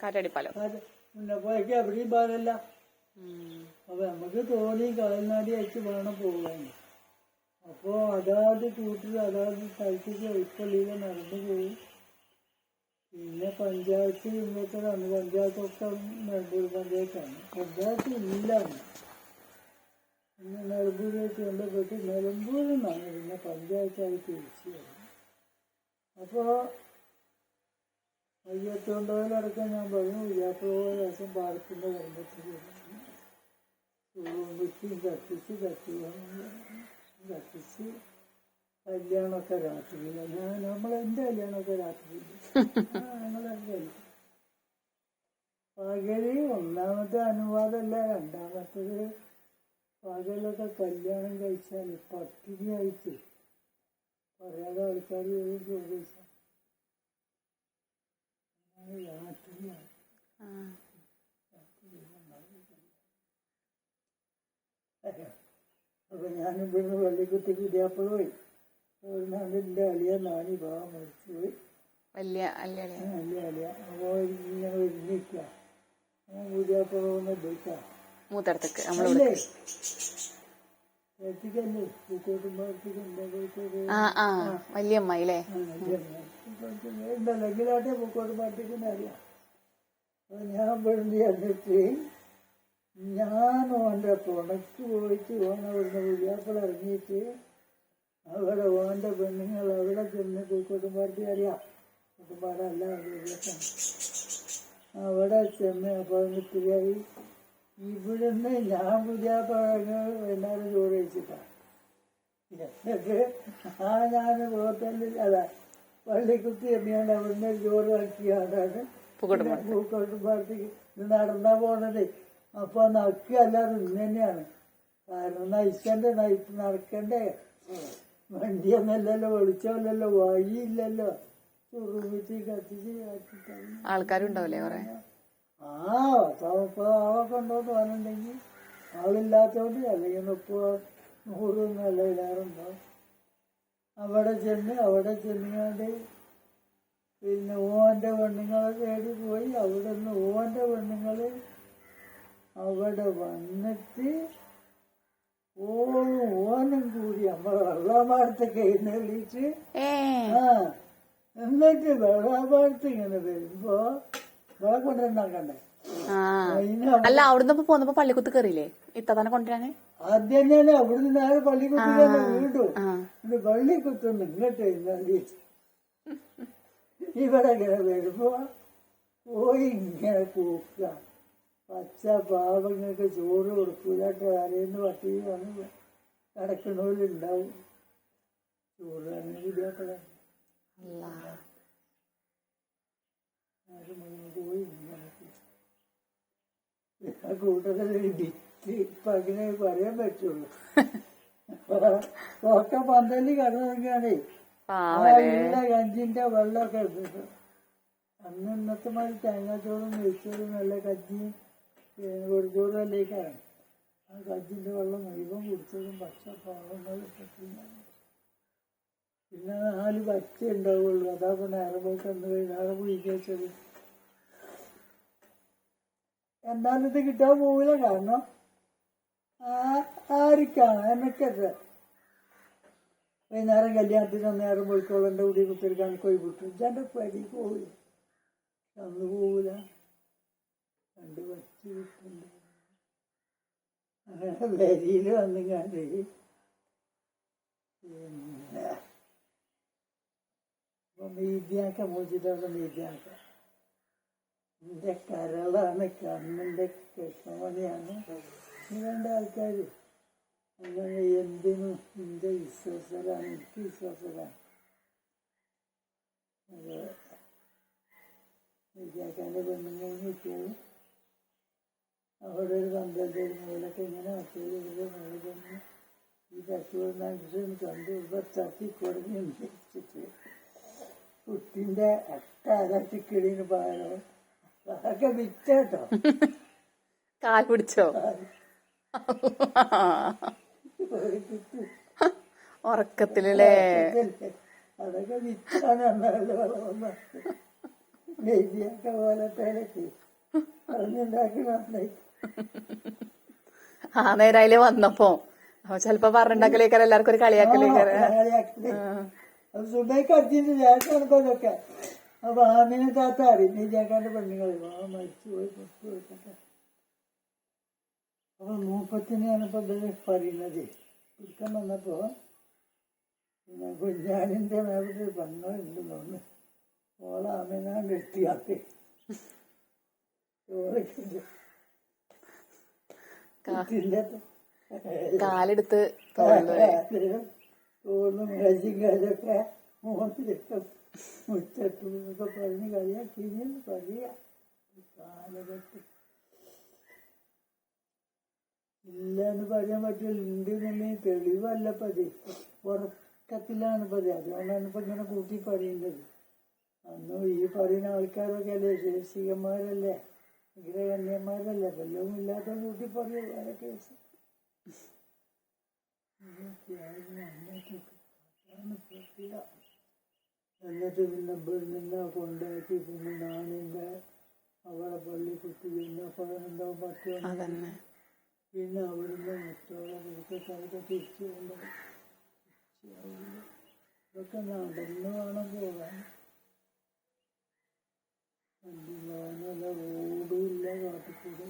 കാറ്റാടിപ്പാലം. അപ്പൊ തോണി അപ്പോ അതാത് കൂട്ടിൽ അതാത് സ്ഥലത്തേക്ക് ഉൾക്കൊള്ളിയിൽ നടന്നു പോയി പിന്നെ പഞ്ചായത്ത് ഇന്നത്തേതാണ് പഞ്ചായത്തൊക്കെ നിലമ്പൂർ പഞ്ചായത്താണ്. പഞ്ചായത്ത് ഇല്ല. പിന്നെ നിലമ്പൂരായിട്ട് ബന്ധപ്പെട്ട് നിലമ്പൂരിൽ നിന്നാണ് പിന്നെ പഞ്ചായത്തായി തിരിച്ചു അപ്പോൾ അയ്യത്തോണ്ടോയിലടക്കം ഞാൻ പറഞ്ഞു വിജാപ്പുറ ദിവസം പാടത്തിന്റെ കുടുംബത്തിൽ വെച്ചും കത്തിച്ച് കത്തി കത്തിച്ച് കല്യാണമൊക്കെ രാത്രിയില്ല ഞാൻ നമ്മൾ എന്റെ കല്യാണമൊക്കെ രാത്രിയില്ല ഞങ്ങളെന്റെ പകൽ ഒന്നാമത്തെ അനുവാദമല്ല രണ്ടാമത്തത് പകലൊക്കെ കല്യാണം കഴിച്ചാൽ പട്ടിണിയായിട്ട് പറയാതെ ആൾക്കാർ ചോദിച്ചാൽ. അപ്പൊ ഞാൻ ഇവിടുന്ന് പള്ളിക്കുത്തി കുതിയാപ്പോഴും പോയി. അവിടുന്ന് എന്റെ അളിയ നാണി ഭാവം മരിച്ചു പോയി. വലിയ അല്ല അളിയ അപ്പോൾ ഇങ്ങനെ ഒരുങ്ങിക്ക കുതിയാപ്പോഴൊന്ന് എടുക്കാം മൂത്തടത്തേക്ക് നമ്മൾ അല്ലേ ചേച്ചിക്കല്ലേ പൂക്കോട്ടുമ്പോഴത്തേക്ക് എന്റെ വീട്ടിൽ ആ ആ. വലിയ അമ്മായി അല്ലേ ഉണ്ടല്ലെങ്കിലാട്ടെ പൂക്കോട്ടുമ്പോഴത്തേക്ക് അറിയാം. അപ്പൊ ഞാൻ വേണ്ടി എന്നിട്ട് ഞാൻ ഓന്റെ തുണക്ക് പോയിട്ട് ഓൻ അവിടുന്ന് വിളിയാപ്പോൾ ഇറങ്ങിയിട്ട് അവിടെ ഓന്റെ പെണ്ണുങ്ങൾ അവിടെ ചെന്ന് പൂക്കോട്ടുമ്പാട്ടി അറിയാം. കുട്ടുമ്പാടല്ല വിളിയാപ്പാണ് അവിടെ ചെന്ന് അപ്പോൾ നിൽക്കുകയായി ഇവിടുന്ന് ഞാൻ പുതിയാപ്പഴങ്ങൾ വൈകുന്നേരം ചോറ് കഴിച്ചിട്ടാണ് എന്നിട്ട് ആ ഞാൻ ഹോട്ടലിൽ അല്ല പള്ളിക്കുത്തി എമ്മിയാണ്ട് അവിടുന്ന് ചോറ് ആക്കിയാണ് പൂക്കോട്ടുംപാടത്തേക്ക് നടന്നാ പോണത്. അപ്പൊ നക്കി അല്ലാതെ ഇന്ന് തന്നെയാണ്. കാരണം നയിക്കണ്ടേ നയിച്ച് നടക്കണ്ടേ. വണ്ടിയൊന്നല്ലല്ലോ വെളിച്ചമല്ലല്ലോ വഴിയില്ലല്ലോ. ചുറുമിറ്റി കത്തിച്ച് കാറ്റിട്ടാണ് ആൾക്കാരും ഉണ്ടാവില്ലേ കൊറേ ആ മുപ്പത് ഉണ്ടോ എന്ന് പറഞ്ഞിട്ടുണ്ടെങ്കിൽ ആളില്ലാത്തോണ്ട് അല്ലെങ്കിൽ മുപ്പത് നൂറ് നല്ല ഇടാറുണ്ടോ അവിടെ ചെന്ന് അവിടെ ചെന്നുകൊണ്ട് പിന്നെ ഓന്റെ പെണ്ണുങ്ങളെ തേടി പോയി അവിടെ നിന്ന് ഓന്റെ പെണ്ണുങ്ങൾ അവിടെ വന്നിട്ട് ഓളും ഓനും കൂടി നമ്മൾ വെള്ളമാടത്തൊക്കെ എഴുന്നള്ളിച്ച് വിളിച്ച് ആ എന്നിട്ട് വെള്ളാപാടത്ത് ഇങ്ങനെ വരുമ്പോ വെള്ളം കൊണ്ടുവന്നാക്കണ്ടേ അല്ല അവിടുന്ന് ഇപ്പൊ പോന്നപ്പോ പള്ളിക്കുത്ത് കയറിയില്ലേ ഇത്തന്നെ കൊണ്ടുവരാന്? ആദ്യം തന്നെ അവിടുന്ന് നേരെ പള്ളിക്കുത്തിലെ വീട്ടു ഇത് ഇങ്ങോട്ട് ഇവിടെ ഇങ്ങനെ വരുമ്പോ പോയി ഇങ്ങനെ കൂക്കുക പച്ച പാവങ്ങൾക്ക് ചോറ് കൊടുക്കൂലാട്ട് ആരെയെന്ന് പട്ടി വന്ന് കിടക്കണോലുണ്ടാവും ചോറ് അല്ലാ. പോയി ഇങ്ങനെ ആ കൂട്ടത്തിൽ ഇപ്പൊ അങ്ങനെ പറയാൻ പറ്റുള്ളൂ. ഒക്കെ പന്തൽ കടന്നൊക്കെയാണേ പാവല്ലേ? നല്ല കഞ്ചിന്റെ വെള്ളമൊക്കെ എടുത്തിട്ട് അന്ന് ഇന്നത്തെ മാതിരി തേങ്ങാച്ചോറും നെയ്ച്ചോറും നല്ല കഞ്ഞിയും വെറുചോറും അല്ലേക്കാണ് ആ കഞ്ചിന്റെ വെള്ളം മുഴുവൻ കുടിച്ചതും പച്ച പാവങ്ങളും പിന്നെ നാല് പച്ച ഉണ്ടാവുള്ളൂ അതാ പിന്നെ അരപോക്ക് അന്ന് കഴിഞ്ഞാൽ കുഴിക്കച്ചത് എന്നാലും കിട്ടാൻ പോവില്ല. കാരണം ആർക്കാണ് എനിക്കത് വൈകുന്നേരം കല്യാണത്തിന് നേരം പോയിക്കോളന്റെ കൂടി കുത്തിരിക്കാൻ കോയി വിട്ടു എന്റെ പരി പോവില്ല അന്ന് പോവില്ല. രണ്ട് പറ്റി വിട്ടുണ്ട് അങ്ങനെ വരിയിൽ വന്നിങ്ങാണ്ട് പിന്നെ. അപ്പൊ മീതിയാക്ക മോചിതാണ് മീതിയാക്ക എന്റെ കരളാണ് കണ്ണിന്റെ കൃഷ്ണമണിയാണ് ഈ രണ്ട് ആൾക്കാർ അങ്ങനെ എന്തിനും എന്റെ വിശ്വാസരാണ് എനിക്ക് വിശ്വാസരാണ്? അത് വിദ്യാക്കാന്റെ പെണ്ണുങ്ങൾ കിട്ടിയത് അവിടെ ഒരു പന്ത്രണ്ട് ഒരു മൂലൊക്കെ ഇങ്ങനെ മറ്റൊരു ഇതിൽ മൂലൊന്ന് ഈ തട്ടുവണ്ണാഴ്ചയും കണ്ടു. ഇപ്പം തട്ടി കൊടുങ്ങി വെച്ചിട്ട് കുട്ടിന്റെ പകരം അതൊക്കെ വിറ്റേട്ടോ കാൽ പിടിച്ചോ? ഉറക്കത്തിലല്ലേ? അതൊക്കെ വിറ്റാണ് എന്നാലും വന്നത് നെയ്തിയൊക്കെ പോലത്തേലൊക്കെ പറഞ്ഞുണ്ടാക്കി നന്നായി ആ നേരം അതിൽ വന്നപ്പോ ചെലപ്പോ പറഞ്ഞിട്ടുണ്ടാക്കലേക്കാരം എല്ലാവർക്കും ഒരു കളിയാക്കലേക്കാരം. കളിയാക്കി അത് സുബൈക്ക് ഞാൻ ചേട്ടനൊക്കെ അപ്പൊ ആമിനെ താത്ത നെയ്യാക്കാന്റെ പെണ്ണുങ്ങൾ ആ മരിച്ചു പോയി പുറത്തു പോയിട്ടൊക്കെ അപ്പൊ മൂപ്പത്തിനെയാണ് ഇപ്പൊ ഇത് പറയുന്നത് കുറുക്കം വന്നപ്പോ പിന്നെ കുഞ്ഞാനിന്റെ മേലൊരു പെണ്ണുണ്ട് തോന്നുന്നു ഓളെ ആമിനാണ്ട് എത്തിയാക്കി ചോറൊക്കെ കുത്തിന്റെ കാലെടുത്ത് തോന്നുന്നു തോന്നും കഴിച്ചും കാലൊക്കെ മുഖത്തിലൊക്കെ മുറ്റത്തു എന്നൊക്കെ പറഞ്ഞ് കളിയാക്കിന്ന് പറയാ കാലഘട്ടം. ഇല്ല എന്ന് പറയാൻ പറ്റില്ല. ഉണ്ട് എന്നുണ്ടെങ്കിൽ തെളിവല്ല പതി ഉറക്കത്തിലാണ് പതി അതുകൊണ്ടാണ് ഇപ്പൊ ഇങ്ങനെ കൂട്ടി പറയുന്നത് അന്ന് ഈ പറയുന്ന ആൾക്കാരൊക്കെ അല്ലേ? ശേഷികന്മാരല്ലേ? വിഗ്രഹന്യന്മാരല്ലേ വല്ലതും ഇല്ലാത്ത കൂട്ടി പറയൂ. വേറെ കേസ്. ഇതൊക്കെയായിരുന്നു അന്നത്തെ പ്രക്രിയ. എന്നിട്ട് പിന്നെ പെണ്ണിനെ കൊണ്ടാക്കി പിന്നെ നാണിന്റെ അവളെ പള്ളി കുത്തി പിന്നെ പതിനെന്തോ പത്ത് അതന്നെ. പിന്നെ അവിടുന്ന് മറ്റോളെ വീട്ടിലൊക്കെ തിരിച്ചു കൊണ്ടുപോയി ഇതൊക്കെ നടന്ന് വേണം പോകാൻ. വണ്ടി വാഹനമല്ല റോഡും ഇല്ല കാട്ടിക്കൂടെ.